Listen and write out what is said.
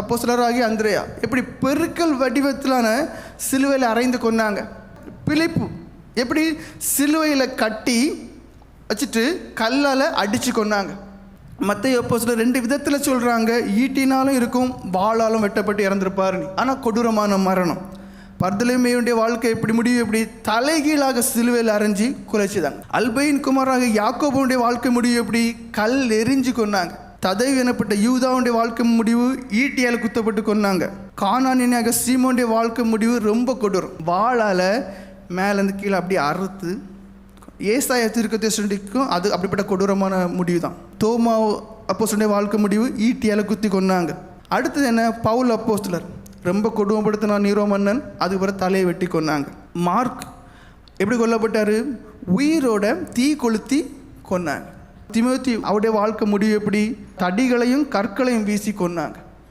அப்போ சிலராகி அந்திரையா. எப்படி பெருக்கல் வடிவத்திலான சிலுவையில் அரைந்து கொண்டாங்க பிழைப்பு. எப்படி சிலுவையில் கட்டி வச்சுட்டு கல்லால் அடித்து கொண்டாங்க மற்ற எப்போ சில ரெண்டு விதத்தில் சொல்கிறாங்க ஈட்டினாலும் இருக்கும் வாளாலும் வெட்டப்பட்டு இறந்துருப்பாருன்னு ஆனால் கொடூரமான மரணம். பர்தலைமையுடைய வாழ்க்கை எப்படி முடிவு எப்படி தலைகீழாக சிலுவையில் அரைஞ்சி குலைச்சிதாங்க அல்பைன் குமாராக யாக்கோபனுடைய வாழ்க்கை முடிவு எப்படி கல் எரிஞ்சு கொண்டாங்க ததைவு எனப்பட்ட யூதாவுடைய வாழ்க்கை முடிவு ஈட்டியால் குத்தப்பட்டு கொன்னாங்க. கானானியாக சீமோனுடைய வாழ்க்கை முடிவு ரொம்ப கொடூரம். வாழால் மேலேருந்து கீழே அப்படியே அறுத்து ஏசாய திருக்கத்தேசனுக்கும் அது அப்படிப்பட்ட கொடூரமான முடிவு தான் தோமா அப்போ வாழ்க்கை முடிவு ஈட்டியால் குத்தி கொன்னாங்க. அடுத்தது என்ன? பவுல் அப்போஸ்தலர். ரொம்ப கொடுமைப்படுத்தினா நீரோ மன்னன். அதுக்கப்புறம் தலையை வெட்டி கொன்னாங்க. மார்க் எப்படி கொல்லப்பட்டார்? உயிரோட தீ கொளுத்தி கொன்னாங்க. திமுத்தி அவருடைய வாழ்க்கை முடிவு எப்படி? தடிகளையும் கற்களையும் வீசி கொன்னாங்க.